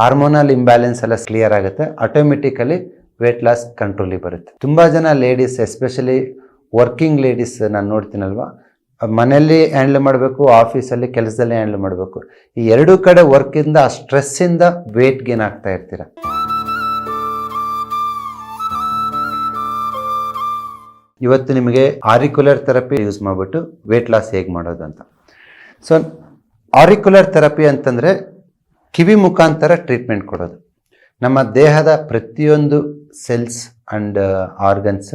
Hormonal imbalance ಎಲ್ಲ clear ಆಗುತ್ತೆ. Automatically weight loss ಕಂಟ್ರೋಲಿಗೆ ಬರುತ್ತೆ. ತುಂಬ ಜನ ಲೇಡೀಸ್ ಎಸ್ಪೆಷಲಿ ವರ್ಕಿಂಗ್ ಲೇಡೀಸ್ ನಾನು ನೋಡ್ತೀನಲ್ವ? ಮನೆಯಲ್ಲಿ ಹ್ಯಾಂಡ್ಲ್ ಮಾಡಬೇಕು ಆಫೀಸಲ್ಲಿ ಕೆಲಸದಲ್ಲಿ ಹ್ಯಾಂಡ್ಲ್ ಮಾಡಬೇಕು. ಈ ಎರಡೂ ಕಡೆ ವರ್ಕಿಂದ ಆ ಸ್ಟ್ರೆಸ್ಸಿಂದ ವೇಟ್ ಗೇನ್ ಆಗ್ತಾ ಇರ್ತೀರ. ಇವತ್ತು ನಿಮಗೆ ಆರಿಕ್ಯುಲರ್ ಥೆರಪಿ ಯೂಸ್ ಮಾಡಿಬಿಟ್ಟು ವೆಯ್ಟ್ ಲಾಸ್ ಹೇಗೆ ಮಾಡೋದು ಅಂತ. ಸೊ ಆರಿಕ್ಯುಲರ್ ಥೆರಪಿ ಅಂತಂದರೆ ಕಿವಿ ಮುಖಾಂತರ ಟ್ರೀಟ್ಮೆಂಟ್ ಕೊಡೋದು. ನಮ್ಮ ದೇಹದ ಪ್ರತಿಯೊಂದು ಸೆಲ್ಸ್ ಆ್ಯಂಡ್ ಆರ್ಗನ್ಸ್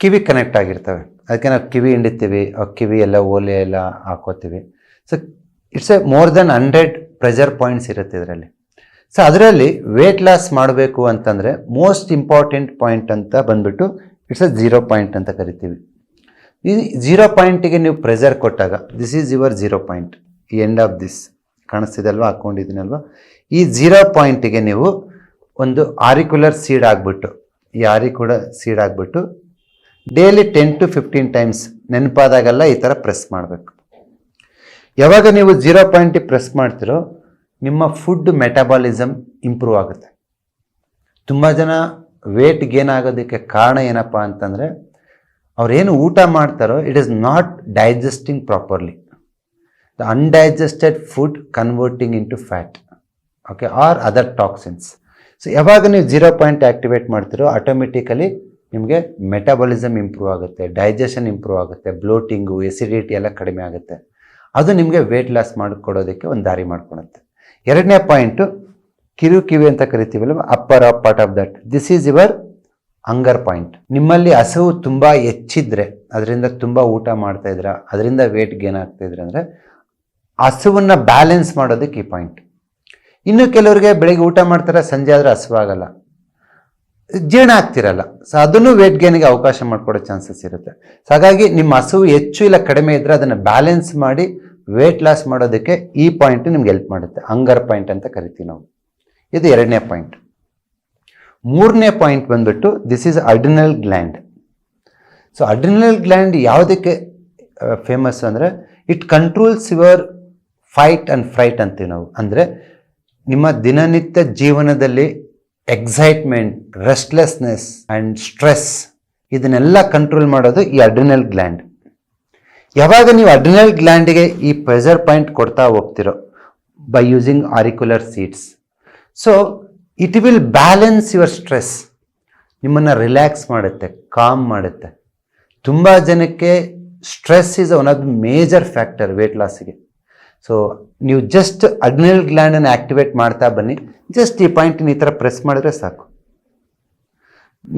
ಕಿವಿ ಕನೆಕ್ಟ್ ಆಗಿರ್ತವೆ. ಅದಕ್ಕೆ ನಾವು ಕಿವಿ ಹಿಂಡಿತೀವಿ ಕಿವಿ ಎಲ್ಲ ಓಲೆ ಎಲ್ಲ ಹಾಕೋತೀವಿ. So it's a more than hundred pressure points ಇರುತ್ತೆ ಇದರಲ್ಲಿ. ಸೊ ಅದರಲ್ಲಿ ವೇಟ್ ಲಾಸ್ ಮಾಡಬೇಕು ಅಂತಂದರೆ ಮೋಸ್ಟ್ ಇಂಪಾರ್ಟೆಂಟ್ ಪಾಯಿಂಟ್ ಅಂತ ಬಂದುಬಿಟ್ಟು ಇಟ್ಸ್ ಎ ಜೀರೋ ಪಾಯಿಂಟ್ ಅಂತ ಕರಿತೀವಿ. ಈ ಜೀರೋ ಪಾಯಿಂಟಿಗೆ ನೀವು ಪ್ರೆಷರ್ ಕೊಟ್ಟಾಗ this is your zero point end of this ಕಾಣಿಸ್ತಿದಲ್ವಾ? ಹಾಕ್ಕೊಂಡಿದ್ದೀನಲ್ವ ಈ ಜೀರೋ ಪಾಯಿಂಟಿಗೆ ನೀವು ಒಂದು ಆರಿಕ್ಯುಲರ್ ಸೀಡ್ ಆಗಿಬಿಟ್ಟು, ಈ ಆರಿಕುಡ ಸೀಡ್ ಆಗಿಬಿಟ್ಟು daily ten to fifteen times ನೆನಪಾದಾಗೆಲ್ಲ ಈ ಥರ ಪ್ರೆಸ್ ಮಾಡಬೇಕು. ಯಾವಾಗ ನೀವು ಜೀರೋ ಪಾಯಿಂಟಿಗೆ ಪ್ರೆಸ್ ಮಾಡ್ತಿರೋ, ನಿಮ್ಮ ಫುಡ್ ಮೆಟಬಾಲಿಸಮ್ ಇಂಪ್ರೂವ್ ಆಗುತ್ತೆ. ತುಂಬ ಜನ ವೇಟ್ ಗೇನ್ ಆಗೋದಕ್ಕೆ ಕಾರಣ ಏನಪ್ಪ ಅಂತಂದರೆ, ಅವ್ರೇನು ಊಟ ಮಾಡ್ತಾರೋ it is not digesting properly undigested food converting into fat okay or other toxins so ಯಾವಾಗ ನೀವು ಜೀರೋ ಪಾಯಿಂಟ್ ಆ್ಯಕ್ಟಿವೇಟ್ ಮಾಡ್ತೀರೋ ಆಟೋಮೆಟಿಕಲಿ ನಿಮಗೆ ಮೆಟಾಬಲಿಸಮ್ ಇಂಪ್ರೂವ್ ಆಗುತ್ತೆ ಡೈಜೆಷನ್ ಇಂಪ್ರೂವ್ ಆಗುತ್ತೆ ಬ್ಲೋಟಿಂಗು ಎಸಿಡಿಟಿ ಎಲ್ಲ ಕಡಿಮೆ ಆಗುತ್ತೆ. ಅದು ನಿಮಗೆ ವೇಟ್ ಲಾಸ್ ಮಾಡಿಕೊಡೋದಕ್ಕೆ ಒಂದು ದಾರಿ ಮಾಡ್ಕೊಳುತ್ತೆ ಎರಡನೇ ಪಾಯಿಂಟು ಕಿರು ಕಿವಿ ಅಂತ ಕರಿತೀವಲ್ಲ upper of part of that this is your hunger point ನಿಮ್ಮಲ್ಲಿ ಹಸಿವು ತುಂಬ ಹೆಚ್ಚಿದ್ರೆ, ಅದರಿಂದ ತುಂಬ ಊಟ ಮಾಡ್ತಾ ಇದ್ರ, ಅದರಿಂದ ವೇಟ್ ಗೇನ್ ಆಗ್ತಾ ಇದ್ರೆ ಅಂದರೆ ಹಸುವನ್ನ ಬ್ಯಾಲೆನ್ಸ್ ಮಾಡೋದಕ್ಕೆ ಈ ಪಾಯಿಂಟ್ ಇನ್ನು ಕೆಲವರಿಗೆ ಬೆಳಿಗ್ಗೆ ಊಟ ಮಾಡ್ತಾರೆ, ಸಂಜೆ ಆದರೆ ಹಸುವಾಗಲ್ಲ ಜೀರ್ಣ ಆಗ್ತಿರಲ್ಲ. ಸೊ ಅದನ್ನು ವೇಟ್ ಗೇನಿಗೆ ಅವಕಾಶ ಮಾಡಿಕೊಡೋ ಚಾನ್ಸಸ್ ಇರುತ್ತೆ. ಸೊ ಹಾಗಾಗಿ ನಿಮ್ಮ ಹಸುವು ಹೆಚ್ಚು ಇಲ್ಲ ಕಡಿಮೆ ಇದ್ದರೆ ಅದನ್ನು ಬ್ಯಾಲೆನ್ಸ್ ಮಾಡಿ ವೇಟ್ ಲಾಸ್ ಮಾಡೋದಕ್ಕೆ ಈ ಪಾಯಿಂಟ್ ನಿಮ್ಗೆ ಹೆಲ್ಪ್ ಮಾಡುತ್ತೆ. ಅಂಗರ್ ಪಾಯಿಂಟ್ ಅಂತ ಕರಿತೀವಿ ನಾವು. ಇದು ಎರಡನೇ ಪಾಯಿಂಟ್ ಮೂರನೇ ಪಾಯಿಂಟ್ ಬಂದ್ಬಿಟ್ಟು this is adrenal gland so adrenal gland ಯಾವುದಕ್ಕೆ ಫೇಮಸ್ ಅಂದರೆ it controls your fight and fright ಅಂತೀವಿ ನಾವು. ಅಂದರೆ ನಿಮ್ಮ ದಿನನಿತ್ಯ ಜೀವನದಲ್ಲಿ ಎಕ್ಸೈಟ್ಮೆಂಟ್ ರೆಸ್ಟ್ಲೆಸ್ನೆಸ್ ಆ್ಯಂಡ್ ಸ್ಟ್ರೆಸ್ ಇದನ್ನೆಲ್ಲ ಕಂಟ್ರೋಲ್ ಮಾಡೋದು ಈ ಅಡ್ರಿನಲ್ ಗ್ಲ್ಯಾಂಡ್ ಯಾವಾಗ ನೀವು ಅಡ್ರಿನಲ್ ಗ್ಲ್ಯಾಂಡ್ಗೆ ಈ ಪ್ರೆಷರ್ ಪಾಯಿಂಟ್ ಕೊಡ್ತಾ ಹೋಗ್ತಿರೋ? By using auricular seeds so it will balance your stress ನಿಮ್ಮನ್ನು ರಿಲ್ಯಾಕ್ಸ್ ಮಾಡುತ್ತೆ ಕಾಮ್ ಮಾಡುತ್ತೆ. ತುಂಬ ಜನಕ್ಕೆ stress is one of the major factor weight ಲಾಸಿಗೆ so ನೀವು ಜಸ್ಟ್ ಅಗ್ನಲ್ ಗ್ಲ್ಯಾಂಡ್ ಅನ್ನು ಆ್ಯಕ್ಟಿವೇಟ್ ಮಾಡ್ತಾ ಬನ್ನಿ. ಜಸ್ಟ್ ಈ ಪಾಯಿಂಟ್ ಈ ಥರ ಪ್ರೆಸ್ ಮಾಡಿದ್ರೆ ಸಾಕು.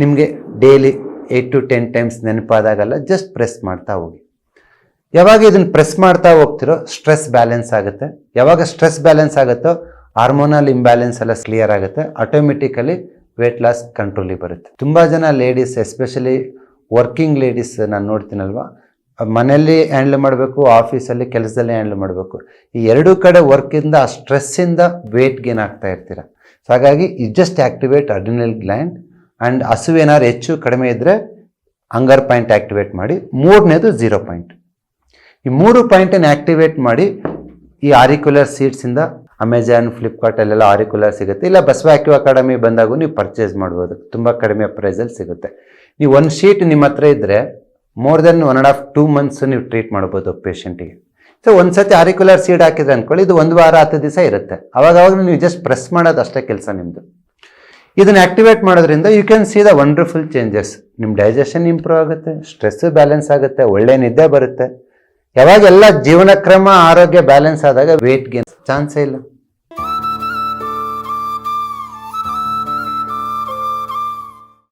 ನಿಮಗೆ daily eight to ten times ನೆನಪಾದಾಗಲ್ಲ just press ಮಾಡ್ತಾ ಹೋಗಿ. ಯಾವಾಗ ಇದನ್ನು ಪ್ರೆಸ್ ಮಾಡ್ತಾ ಹೋಗ್ತಿರೋ ಸ್ಟ್ರೆಸ್ ಬ್ಯಾಲೆನ್ಸ್ ಆಗುತ್ತೆ. ಯಾವಾಗ ಸ್ಟ್ರೆಸ್ ಬ್ಯಾಲೆನ್ಸ್ ಆಗುತ್ತೋ ಹಾರ್ಮೋನಲ್ ಇಂಬ್ಯಾಲೆನ್ಸ್ ಎಲ್ಲ ಕ್ಲಿಯರ್ ಆಗುತ್ತೆ. ಆಟೋಮೆಟಿಕಲಿ ವೆಯ್ಟ್ ಲಾಸ್ ಕಂಟ್ರೋಲಿಗೆ ಬರುತ್ತೆ. ತುಂಬ ಜನ ಲೇಡೀಸ್ ಎಸ್ಪೆಷಲಿ ವರ್ಕಿಂಗ್ ಲೇಡೀಸ್ ನಾನು ನೋಡ್ತೀನಲ್ವಾ ಮನೆಯಲ್ಲಿ ಹ್ಯಾಂಡ್ಲ್ ಮಾಡಬೇಕು ಆಫೀಸಲ್ಲಿ ಕೆಲಸದಲ್ಲಿ ಹ್ಯಾಂಡ್ಲ್ ಮಾಡಬೇಕು. ಈ ಎರಡೂ ಕಡೆ ವರ್ಕಿಂದ ಆ ಸ್ಟ್ರೆಸ್ಸಿಂದ ವೇಟ್ ಗೇನ್ ಆಗ್ತಾ ಇರ್ತೀರ. ಸೊ ಹಾಗಾಗಿ it just activate adrenal gland and ಹಸು ಏನಾದ್ರು ಹೆಚ್ಚು ಕಡಿಮೆ ಇದ್ದರೆ ಅಂಗರ್ ಪಾಯಿಂಟ್ ಆ್ಯಕ್ಟಿವೇಟ್ ಮಾಡಿ, ಮೂರನೇದು ಝೀರೋ ಪಾಯಿಂಟ್ ಈ ಮೂರು ಪಾಯಿಂಟನ್ನು ಆ್ಯಕ್ಟಿವೇಟ್ ಮಾಡಿ, ಈ ಆರಿಕ್ಯುಲರ್ ಸೀಟ್ಸಿಂದ ಅಮೆಜಾನ್ ಫ್ಲಿಪ್ಕಾರ್ಟಲ್ಲೆಲ್ಲ ಆರಿಕ್ಯುಲರ್ ಸಿಗುತ್ತೆ. ಇಲ್ಲ ಬಸವಾಕ್ಯೂ ಅಕಾಡೆಮಿ ಬಂದಾಗೂ ನೀವು ಪರ್ಚೇಸ್ ಮಾಡ್ಬೋದು. ತುಂಬ ಕಡಿಮೆ ಪ್ರೈಸಲ್ಲಿ ಸಿಗುತ್ತೆ. ನೀವು ಒಂದು ಶೀಟ್ ನಿಮ್ಮ ಹತ್ರ ಇದ್ದರೆ more than one and half two months ನೀವು ಟ್ರೀಟ್ ಮಾಡ್ಬೋದು ಪೇಷಂಟಿಗೆ ಸೊ ಒಂದು ಸತಿ ಆರಿಕ್ಯುಲರ್ ಸೀಡ್ ಹಾಕಿದ್ರೆ ಅಂದ್ಕೊಳ್ಳಿ ಇದು ಒಂದು ವಾರ, ಹತ್ತು ದಿವಸ ಇರುತ್ತೆ. ಅವಾಗ ಅವಾಗ ನೀವು ಜಸ್ಟ್ ಪ್ರೆಸ್ ಮಾಡೋದು ಅಷ್ಟೇ ಕೆಲಸ ನಿಮ್ಮದು ಇದನ್ನು ಆಕ್ಟಿವೇಟ್ ಮಾಡೋದ್ರಿಂದ you can see the wonderful changes ನಿಮ್ಮ ಡೈಜೆಷನ್ ಇಂಪ್ರೂವ್ ಆಗುತ್ತೆ ಸ್ಟ್ರೆಸ್ ಬ್ಯಾಲೆನ್ಸ್ ಆಗುತ್ತೆ, ಒಳ್ಳೆ ನಿದ್ದೆ ಬರುತ್ತೆ. ಯಾವಾಗೆಲ್ಲ ಜೀವನ ಕ್ರಮ ಆರೋಗ್ಯ ಬ್ಯಾಲೆನ್ಸ್ ಆದಾಗ ವೇಟ್ ಗೇನ್ ಚಾನ್ಸೇ ಇಲ್ಲ.